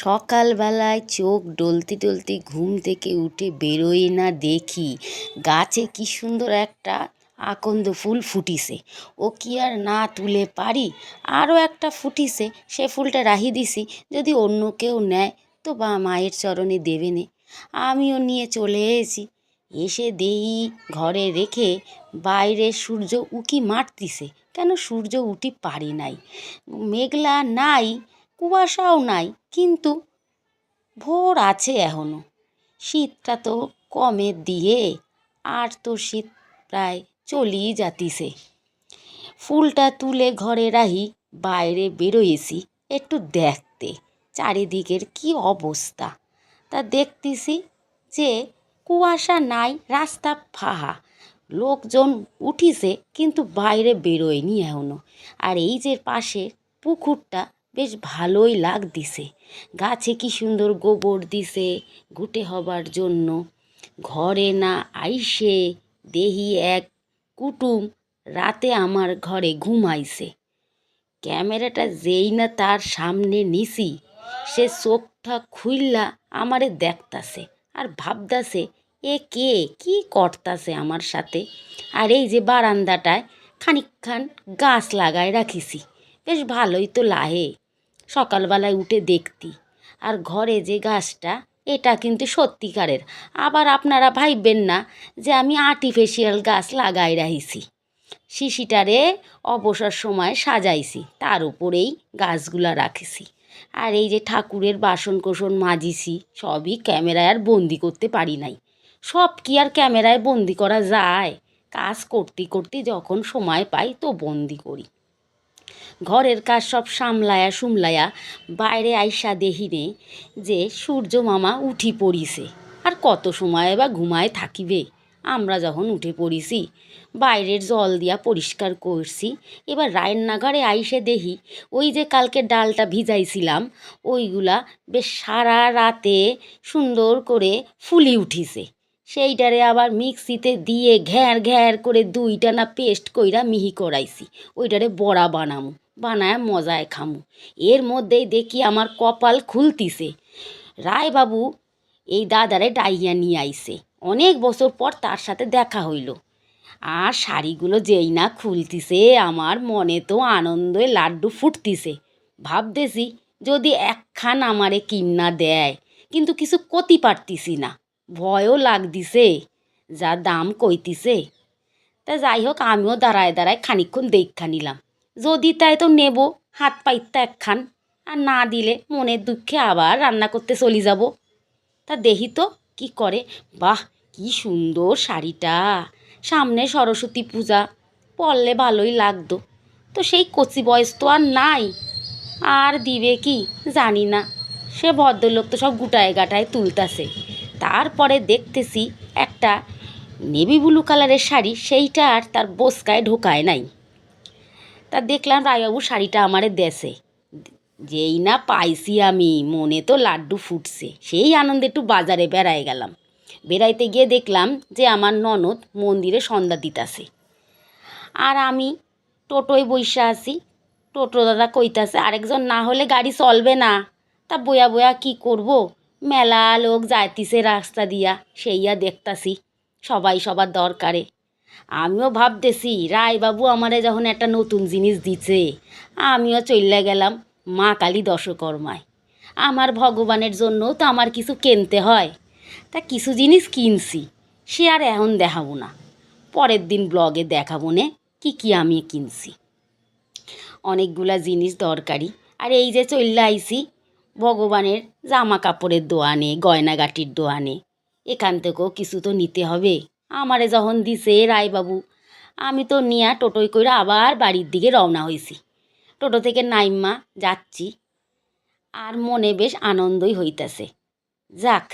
সকালবেলায় চোখ ডলতে ডলতে ঘুম থেকে উঠে বেরোই না দেখি। গাছে কি সুন্দর একটা আকন্দ ফুল ফুটিছে। ও কি আর না তুলে পারি? আরও একটা ফুটিছে, সে ফুলটা রাহি দিছি, যদি অন্য কেউ নেয় তো বা মায়ের চরণে দেবে নে। আমিও নিয়ে চলে এসেছি। এসে দেই ঘরে রেখে, বাইরে সূর্য উকি মারতিছে। কেন সূর্য উঠি পারি নাই? মেঘলা নাই কুয়াশাও নাই, কিন্তু ভোর আছে এখনও। শীতটা তো কমের দিয়ে আর তো শীত প্রায় চলেই যাতিছে। ফুলটা তুলে ঘরে রাহি বাইরে বেরোয়েছি একটু দেখতে, চারিদিকের কি অবস্থা? তা দেখতেছি যে কুয়াশা নাই, রাস্তা ফাহা। লোকজন উঠিছে, কিন্তু বাইরে বেরোয়নি এখনও। আর এই যে পাশে পুকুরটা বেশ ভালোই লাগতিছে। গাছে কি সুন্দর গোবর দিছে ঘুটে হবার জন্য। ঘরে না আইসে দেহি এক কুটুম রাতে আমার ঘরে ঘুমাইছে। ক্যামেরাটা যেই না তার সামনে নিছি, সে চোখটা খুইল্লা আমারে দেখতাছে আর ভাবতাছে, এ কে? কি করতাছে আমার সাথে? আর এই যে বারান্দাটায় খানিকখান গাছ লাগায় রাখিছি। বেশ ভালোই তো লাহে। সকালবেলায় উঠে দেখতি। আর ঘরে যে গাছটা এটা কিন্তু সত্যিকারের। আবার আপনারা ভাববেন না যে আমি আর্টিফিশিয়াল গাছ লাগাই রাখিছি শিশিটারে অবসর সময় সাজাইছি, তার উপরেই গাছগুলা রাখেছি। আর এই যে ঠাকুরের বাসন কোসন মাজিছি, সবই ক্যামেরায় আর বন্দি করতে পারি নাই। সব কি আর ক্যামেরায় বন্দি করা যায়? কাজ করতে করতে যখন সময় পাই তো বন্দি করি। ঘরের কাজ সব সামলায়া সুমলায়া বাইরে আইসা দেহিনে যে সূর্য মামা উঠি পড়িছে। আর কত সময় বা ঘুমায় থাকিবে? আমরা যখন উঠে পড়িছি, বাইরের জল দিয়া পরিষ্কার করছি, এবার রান্নাঘরে আইসে দেখি ওই যে কালকে ডালটা ভিজাইছিলাম, ওইগুলা বেশ সারা রাতে সুন্দর করে ফুলি উঠিছে। সেইটারে আবার মিক্সিতে দিয়ে ঘ্যার ঘ্যার করে দুইটা না পেস্ট কইরা মিহি করাইছি। ওইটারে বড়া বানামু, বানায় মজায় খামু। এর মধ্যেই দেখি আমার কপাল খুলতিছে। রায়বাবু এই দাদারে ডাইয়া নিয়ে আইছে। অনেক বছর পর তার সাথে দেখা হইল। আর শাড়িগুলো যেই না খুলতিছে, আমার মনে তো আনন্দে লাড্ডু ফুটতিছে। ভাবতেছি যদি একখান আমারে কিন্না দেয়, কিন্তু কিছু কতি পারতিছি না। ভয়ও লাগদিছে যা দাম কইতিছে। তা যাই হোক আমিও দাঁড়ায় দাঁড়ায় খানিক্ষণ দেখা নিলাম। যদি তাই তো নেব, হাত পাইতে একখান, আর না দিলে মনের দুঃখে আবার রান্না করতে চলে যাব। তা দেখি তো কি করে। বাহ, কি সুন্দর শাড়িটা। সামনে সরস্বতী পূজা, পরলে ভালোই লাগতো। তো সেই কচি বয়স তো আর নাই। আর দিবে কি জানি না। সে ভদ্রলোক তো সব গুটায় গাটায় তুলতাছে। তারপরে দেখতেছি একটা নেভি ব্লু কালারের শাড়ি, সেইটা আর তার বোসকায় ঢোকায় নাই। তা দেখলাম রায়বাবু শাড়িটা আমারে দেশে যেই না পাইছি আমি, মনে তো লাড্ডু ফুটছে। সেই আনন্দে একটু বাজারে বেড়ায় গেলাম। বেড়াইতে গিয়ে দেখলাম যে আমার ননদ মন্দিরে সন্ধ্যা দিতাছে। আর আমি টোটোয় বৈশা আছি, টোটো দাদা কইতাছে, আরেকজন না হলে গাড়ি চলবে না। তা বয়া বয়া কি করব? মেলা লোক যাইতিছে রাস্তা দিয়া, সেইয়া দেখতাছি, সবাই সবার দরকারে। আমিও ভাবতেছি, রায়বাবু আমারে যখন একটা নতুন জিনিস দিছে, আমিও চইল্লা গেলাম মা কালী দশকর্মায়। আমার ভগবানের জন্য তো আমার কিছু কিনতে হয়। তা কিছু জিনিস কিনছি, সে আর এখন দেখাবো না। পরের দিন ব্লগে দেখাবো নে, কী কী আমি কিনছি। অনেকগুলা জিনিস দরকারি। আর এই যে চললে আইছি ভগবানের জামা কাপড়ের দোয়ানে, গয়নাগাটির দোয়ানে। এখান থেকেও কিছু তো নিতে হবে। আমারে যখন দিছে রায়বাবু, আমি তো নিয়া টোটোয় করে আবার বাড়ির দিকে রওনা হয়েছি টোটো থেকে নাইম্মা যাচ্ছি, আর মনে বেশ আনন্দই হইতাছে। যাক,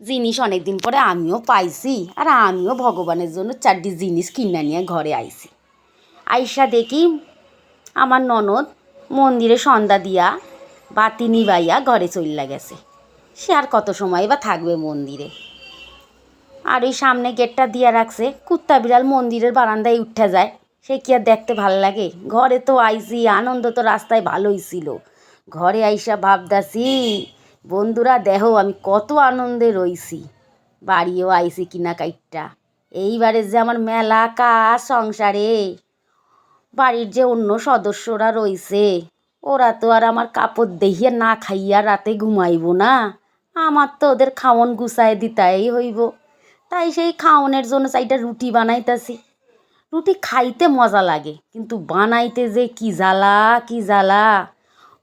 জিনিস অনেক দিন পরে আমিও পাইছি, আর আমিও ভগবানের জন্য চারটি জিনিস কিনা নিয়ে ঘরে আইছি। আইসা দেখি, আমার ননদ মন্দিরে সন্ধ্যা দিয়া বাতি নিবাইয়া ঘরে চইল্লা গেছে। সে আর কত সময় বা থাকবে মন্দিরে? আর ওই সামনে গেটটা দিয়া রাখছে, কুত্তা বিড়াল মন্দিরের বারান্দায় উঠে যায়। সে কি আর দেখতে ভালো লাগে? ঘরে তো আইসি আনন্দ তো রাস্তায় ভালোই ছিল। ঘরে আইসা ভাবদাসি বন্ধুরা দেখো আমি কত আনন্দে রইছি। বাড়িও আইছি কিনা কাইটটা। এইবারে যে আমার মেলা কাজ, সংসারে। বাড়ির যে অন্য সদস্যরা রইছে ওরা তো আর আমার কাপড় দেখিয়ে না খাইয়া রাতে ঘুমাইব না। আমার তো ওদের খাওন গুছায় দিতাই হইব। তাই সেই খাওনের জন্য চাইটা রুটি বানাইতাছি। রুটি খাইতে মজা লাগে, কিন্তু বানাইতে যে কি জ্বালা কি জ্বালা।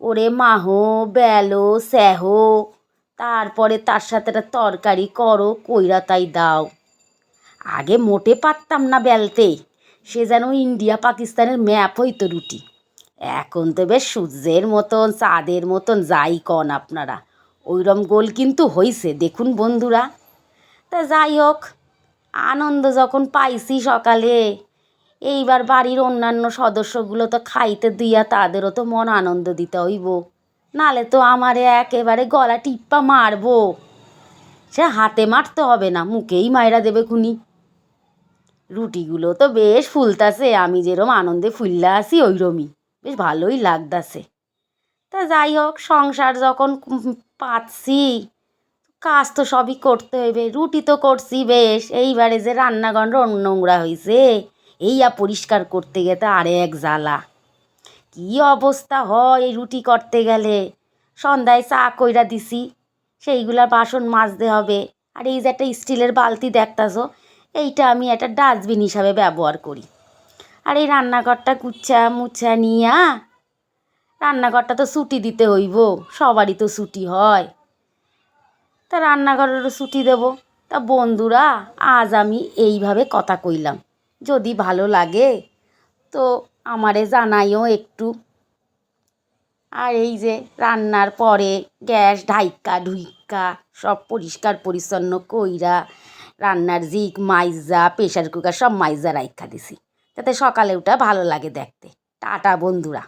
ওরে মাহো, বেলো, স্যাহো, তারপরে তার সাথে একটা তরকারি করো, কইরা তাই দাও। আগে মোটে পারতাম না বেলতে, সে যেন ইন্ডিয়া পাকিস্তানের ম্যাপ হইতো রুটি। এখন তো বেশ সূর্যের মতন, চাঁদের মতন যাই কন আপনারা। ওইরম গোল কিন্তু হইছে, দেখুন বন্ধুরা। তা যাই হোক, আনন্দ যখন পাইছি সকালে, এইবার বাড়ির অন্যান্য সদস্যগুলো তো খাইতে দিয়া তাদেরও তো মন আনন্দ দিতে হইব। নালে তো আমারে একেবারে গলা টিপ্পা মারবো। সে হাতে মারতে হবে না, মুখেই মায়েরা দেবে খুনি। রুটিগুলো তো বেশ ফুলতাছে, আমি যেরম আনন্দে ফুললা আছি, ওইরমই। বেশ ভালোই লাগতাছে। তা যাই হোক, সংসার যখন পাচ্ছি, কাজ তো সবই করতে হইবে, রুটি তো করছি বেশ, এইবারে যে রান্নাঘর নোংরা হয়েছে এইয়া পরিষ্কার করতে গেতে আরে এক জ্বালা। কি অবস্থা হয় এই রুটি করতে গেলে? সন্ধ্যায় চা কইরা দিছি সেইগুলার বাসন মাজতে হবে। আর এই যে একটা স্টিলের বালতি দেখতাছো, এইটা আমি একটা ডাস্টবিন হিসাবে ব্যবহার করি। আর এই রান্নাঘরটা কুচ্ছা মুচ্ছা নিয়া রান্নাঘরটা তো ছুটি দিতে হইব, সবারই তো ছুটি হয়। তা রান্নাঘরেরও ছুটি দেব। তা বন্ধুরা, আজ আমি এইভাবে কথা কইলাম। যদি ভালো লাগে, তো আমারে জানাইও একটু। আর এই যে রান্নার পরে গ্যাস ঢাইকা, ঢুইকা, সব পরিষ্কার পরিচ্ছন্ন কইরা রান্নার জিক, মাইজা প্রেশার কুকার সব মাইজা রাইখা দিছি। যাতে সকালে ওটা ভালো লাগে দেখতে। টাটা বন্ধুরা।